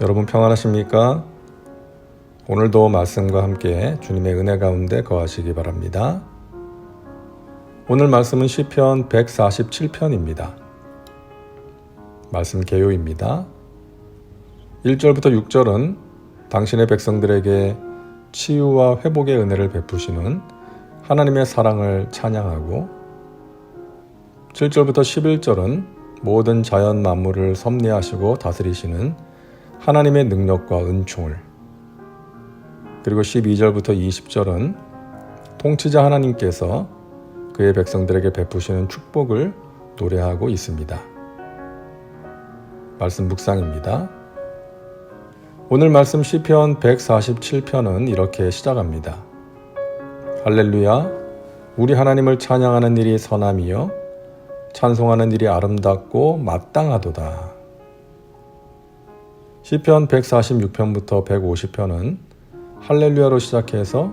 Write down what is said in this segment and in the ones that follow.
여러분 평안하십니까? 오늘도 말씀과 함께 주님의 은혜 가운데 거하시기 바랍니다. 오늘 말씀은 시편 147편입니다. 말씀 개요입니다. 1절부터 6절은 당신의 백성들에게 치유와 회복의 은혜를 베푸시는 하나님의 사랑을 찬양하고 7절부터 11절은 모든 자연 만물을 섭리하시고 다스리시는 하나님의 능력과 은총을 그리고 12절부터 20절은 통치자 하나님께서 그의 백성들에게 베푸시는 축복을 노래하고 있습니다. 말씀 묵상입니다. 오늘 말씀 시편 147편은 이렇게 시작합니다. 할렐루야 우리 하나님을 찬양하는 일이 선함이요 찬송하는 일이 아름답고 마땅하도다. 시편 146편부터 150편은 할렐루야로 시작해서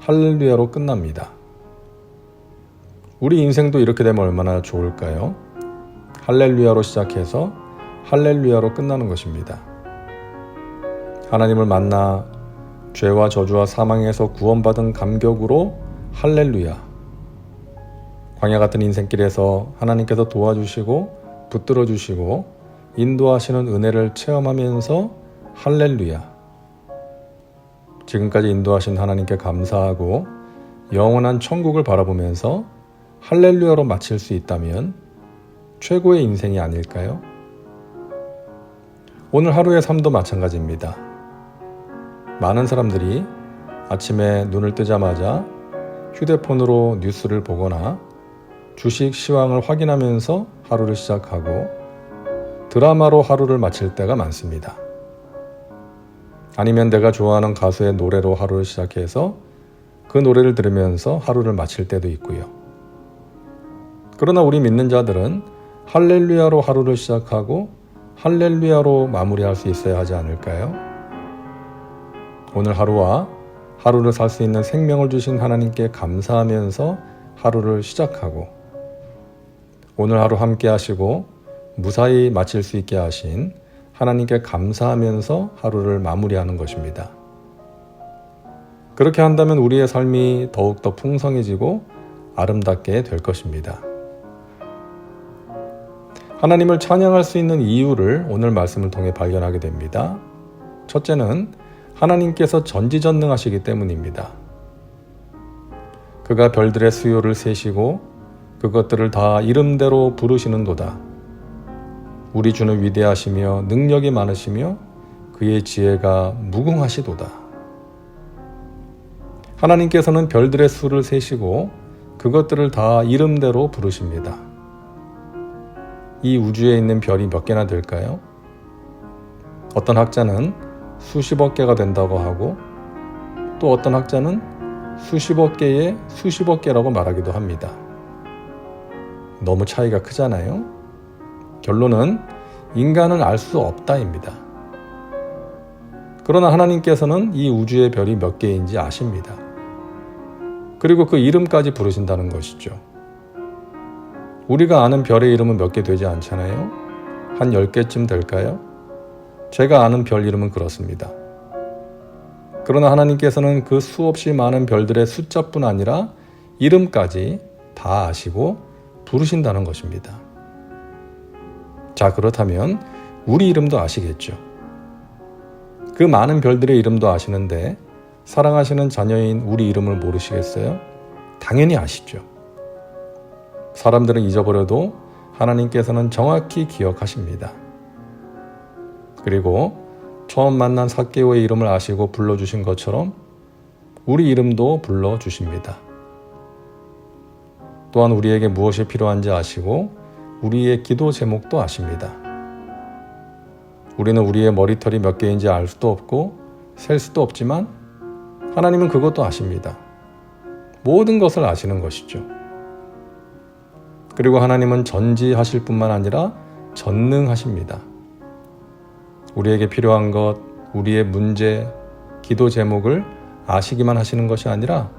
할렐루야로 끝납니다. 우리 인생도 이렇게 되면 얼마나 좋을까요? 할렐루야로 시작해서 할렐루야로 끝나는 것입니다. 하나님을 만나 죄와 저주와 사망에서 구원받은 감격으로 할렐루야. 광야 같은 인생길에서 하나님께서 도와주시고 붙들어 주시고 인도하시는 은혜를 체험하면서 할렐루야. 지금까지 인도하신 하나님께 감사하고 영원한 천국을 바라보면서 할렐루야로 마칠 수 있다면 최고의 인생이 아닐까요? 오늘 하루의 삶도 마찬가지입니다. 많은 사람들이 아침에 눈을 뜨자마자 휴대폰으로 뉴스를 보거나 주식 시황을 확인하면서 하루를 시작하고 드라마로 하루를 마칠 때가 많습니다. 아니면 내가 좋아하는 가수의 노래로 하루를 시작해서 그 노래를 들으면서 하루를 마칠 때도 있고요. 그러나 우리 믿는 자들은 할렐루야로 하루를 시작하고 할렐루야로 마무리할 수 있어야 하지 않을까요? 오늘 하루와 하루를 살 수 있는 생명을 주신 하나님께 감사하면서 하루를 시작하고 오늘 하루 함께 하시고 무사히 마칠 수 있게 하신 하나님께 감사하면서 하루를 마무리하는 것입니다. 그렇게 한다면 우리의 삶이 더욱더 풍성해지고 아름답게 될 것입니다. 하나님을 찬양할 수 있는 이유를 오늘 말씀을 통해 발견하게 됩니다. 첫째는 하나님께서 전지전능하시기 때문입니다. 그가 별들의 수요를 세시고 그것들을 다 이름대로 부르시는도다. 우리 주는 위대하시며 능력이 많으시며 그의 지혜가 무궁하시도다. 하나님께서는 별들의 수를 세시고 그것들을 다 이름대로 부르십니다. 이 우주에 있는 별이 몇 개나 될까요? 어떤 학자는 수십억 개가 된다고 하고 또 어떤 학자는 수십억 개의 수십억 개라고 말하기도 합니다. 너무 차이가 크잖아요? 결론은 인간은 알 수 없다입니다. 그러나 하나님께서는 이 우주의 별이 몇 개인지 아십니다. 그리고 그 이름까지 부르신다는 것이죠. 우리가 아는 별의 이름은 몇 개 되지 않잖아요? 한 10개쯤 될까요? 제가 아는 별 이름은 그렇습니다. 그러나 하나님께서는 그 수없이 많은 별들의 숫자뿐 아니라 이름까지 다 아시고 부르신다는 것입니다. 자, 그렇다면 우리 이름도 아시겠죠? 그 많은 별들의 이름도 아시는데 사랑하시는 자녀인 우리 이름을 모르시겠어요? 당연히 아시죠. 사람들은 잊어버려도 하나님께서는 정확히 기억하십니다. 그리고 처음 만난 사개오의 이름을 아시고 불러주신 것처럼 우리 이름도 불러주십니다. 또한 우리에게 무엇이 필요한지 아시고 우리의 기도 제목도 아십니다. 우리는 우리의 머리털이 몇 개인지 알 수도 없고 셀 수도 없지만 하나님은 그것도 아십니다. 모든 것을 아시는 것이죠. 그리고 하나님은 전지하실 뿐만 아니라 전능하십니다. 우리에게 필요한 것, 우리의 문제, 기도 제목을 아시기만 하시는 것이 아니라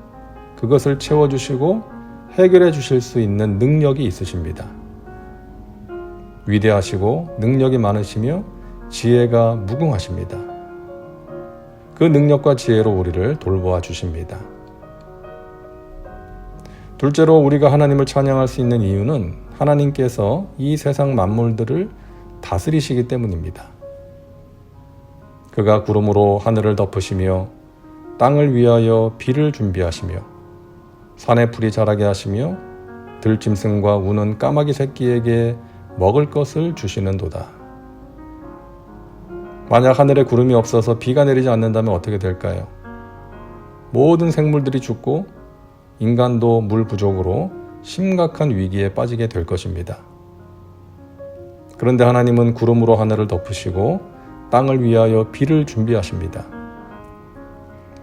그것을 채워주시고 해결해 주실 수 있는 능력이 있으십니다. 위대하시고 능력이 많으시며 지혜가 무궁하십니다. 그 능력과 지혜로 우리를 돌보아 주십니다. 둘째로 우리가 하나님을 찬양할 수 있는 이유는 하나님께서 이 세상 만물들을 다스리시기 때문입니다. 그가 구름으로 하늘을 덮으시며 땅을 위하여 비를 준비하시며 산에 풀이 자라게 하시며 들짐승과 우는 까마귀 새끼에게 먹을 것을 주시는도다. 만약 하늘에 구름이 없어서 비가 내리지 않는다면 어떻게 될까요? 모든 생물들이 죽고 인간도 물 부족으로 심각한 위기에 빠지게 될 것입니다. 그런데 하나님은 구름으로 하늘을 덮으시고 땅을 위하여 비를 준비하십니다.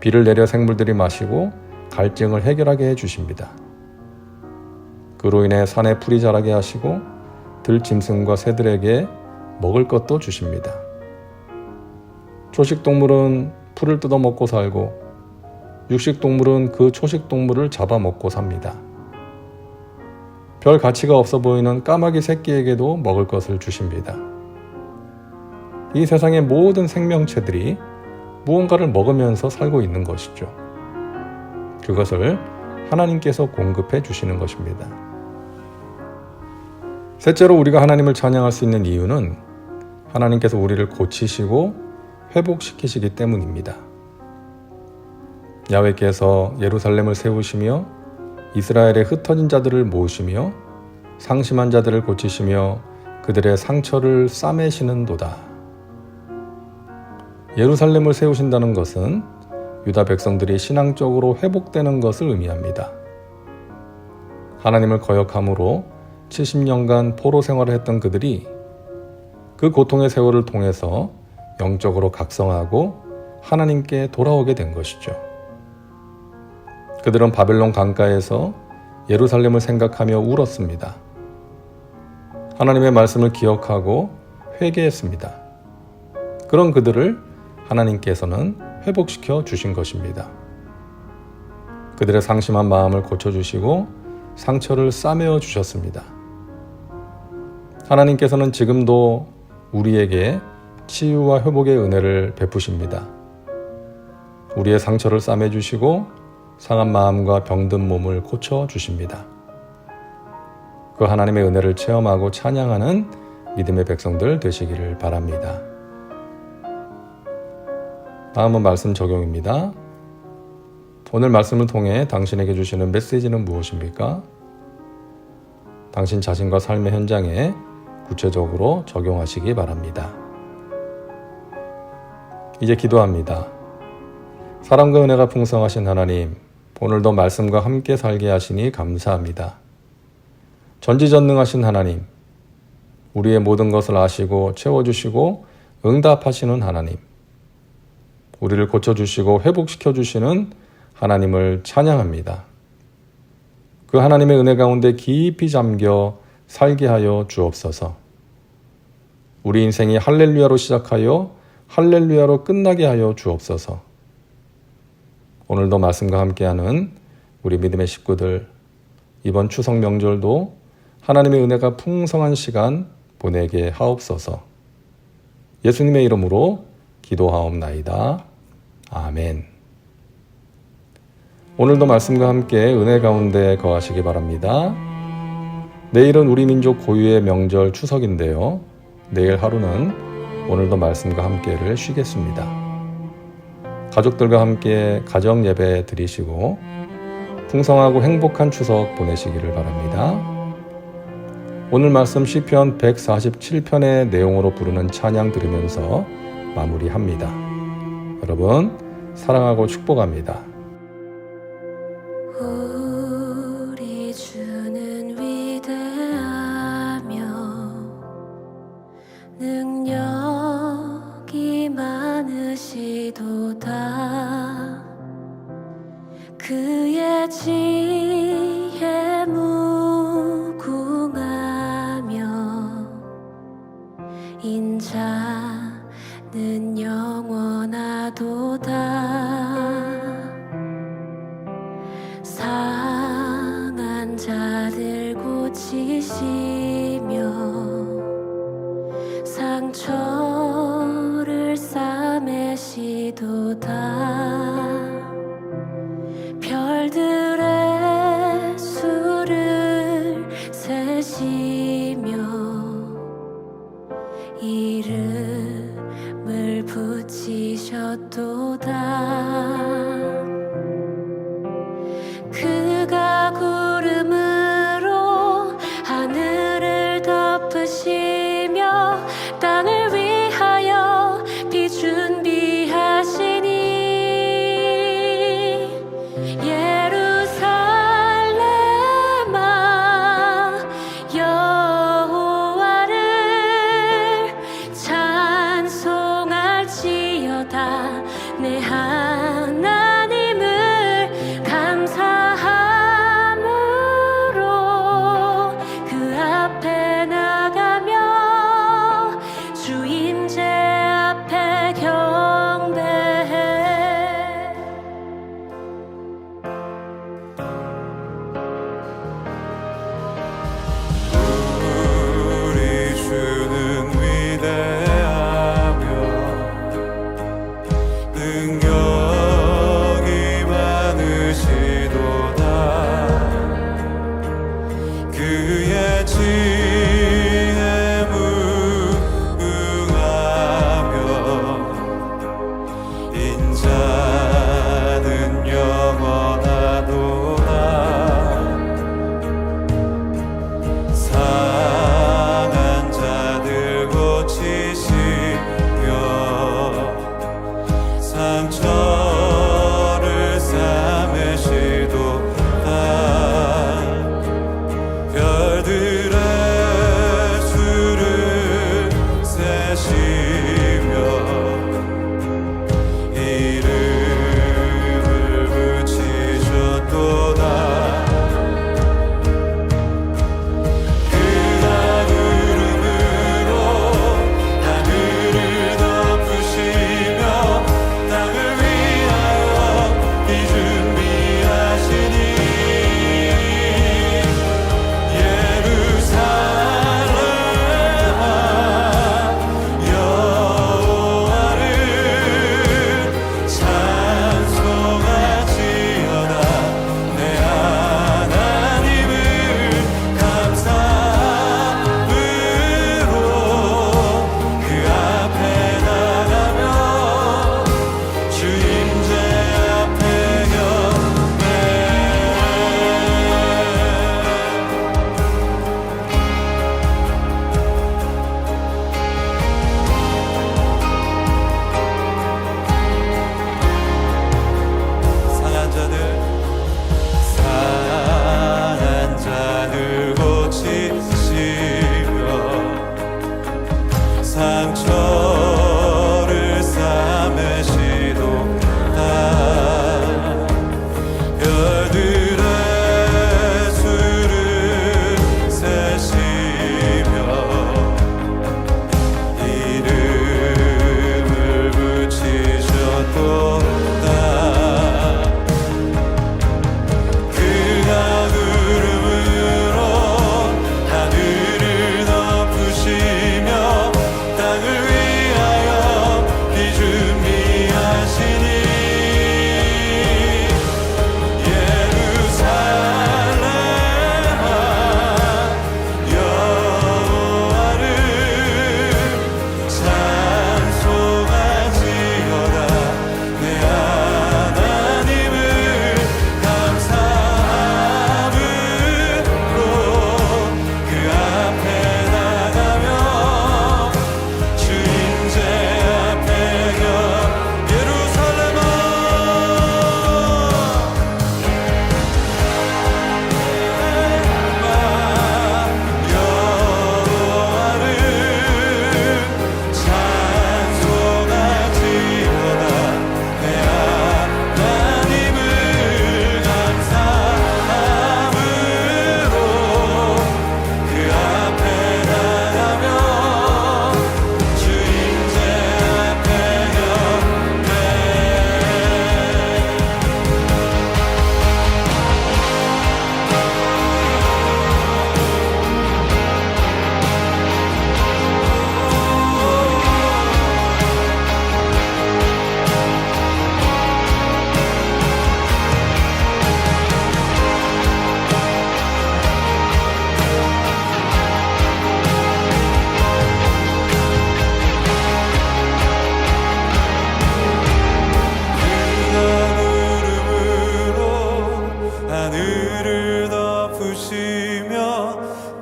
비를 내려 생물들이 마시고 갈증을 해결하게 해 주십니다. 그로 인해 산에 풀이 자라게 하시고 들짐승과 새들에게 먹을 것도 주십니다. 초식 동물은 풀을 뜯어 먹고 살고 육식 동물은 그 초식 동물을 잡아 먹고 삽니다. 별 가치가 없어 보이는 까마귀 새끼에게도 먹을 것을 주십니다. 이 세상의 모든 생명체들이 무언가를 먹으면서 살고 있는 것이죠. 그것을 하나님께서 공급해 주시는 것입니다. 셋째로 우리가 하나님을 찬양할 수 있는 이유는 하나님께서 우리를 고치시고 회복시키시기 때문입니다. 야훼께서 예루살렘을 세우시며 이스라엘의 흩어진 자들을 모으시며 상심한 자들을 고치시며 그들의 상처를 싸매시는도다. 예루살렘을 세우신다는 것은 유다 백성들이 신앙적으로 회복되는 것을 의미합니다. 하나님을 거역함으로 70년간 포로 생활을 했던 그들이 그 고통의 세월을 통해서 영적으로 각성하고 하나님께 돌아오게 된 것이죠. 그들은 바벨론 강가에서 예루살렘을 생각하며 울었습니다. 하나님의 말씀을 기억하고 회개했습니다. 그런 그들을 하나님께서는 회복시켜 주신 것입니다. 그들의 상심한 마음을 고쳐주시고 상처를 싸매어 주셨습니다. 하나님께서는 지금도 우리에게 치유와 회복의 은혜를 베푸십니다. 우리의 상처를 싸매 주시고 상한 마음과 병든 몸을 고쳐 주십니다. 그 하나님의 은혜를 체험하고 찬양하는 믿음의 백성들 되시기를 바랍니다. 다음은 말씀 적용입니다. 오늘 말씀을 통해 당신에게 주시는 메시지는 무엇입니까? 당신 자신과 삶의 현장에 구체적으로 적용하시기 바랍니다. 이제 기도합니다. 사랑과 은혜가 풍성하신 하나님, 오늘도 말씀과 함께 살게 하시니 감사합니다. 전지전능하신 하나님, 우리의 모든 것을 아시고 채워주시고 응답하시는 하나님, 우리를 고쳐주시고 회복시켜주시는 하나님을 찬양합니다. 그 하나님의 은혜 가운데 깊이 잠겨 살게 하여 주옵소서. 우리 인생이 할렐루야로 시작하여 할렐루야로 끝나게 하여 주옵소서. 오늘도 말씀과 함께하는 우리 믿음의 식구들 이번 추석 명절도 하나님의 은혜가 풍성한 시간 보내게 하옵소서. 예수님의 이름으로 기도하옵나이다. 아멘. 오늘도 말씀과 함께 은혜 가운데 거하시기 바랍니다. 내일은 우리 민족 고유의 명절 추석인데요. 내일 하루는 오늘도 말씀과 함께를 쉬겠습니다. 가족들과 함께 가정 예배 드리시고 풍성하고 행복한 추석 보내시기를 바랍니다. 오늘 말씀 시편 147편의 내용으로 부르는 찬양 들으면서 마무리합니다. 여러분 사랑하고 축복합니다. 상한 자들 고치시며 상처를 싸매시도다.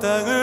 땅을